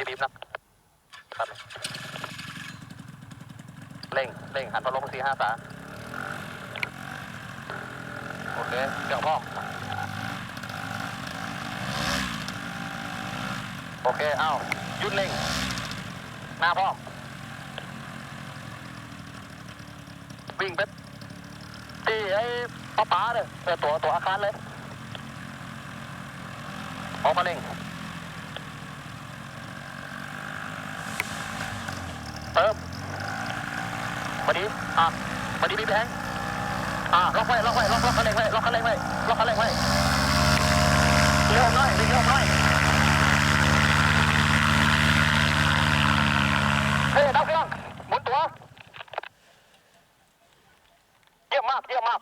ดีบีบครับเร่งเร่งหันพัดลมสี่ห้าสาโอเคเครื่องพร้อโอเค เอ้าหยุดเร่ง หน้าพร้อวิ่งไปที่ไอ้ป้าป๋าเลยเออตัวตัวอาคารเลยออกมาเร่ง มาดีอะมาดีมีแบงอะล็อกไว้ล็อกไว้ล็อกล็อกคันเร่งไว้ล็อกคันเร่งไว้ล็อกคันเร่งไว้เลี้ยวน่อยเลี้ยวน่อยเฮ้ยดับเครื่องหมุนตัวเยี่ยมมากเยี่ยมมาก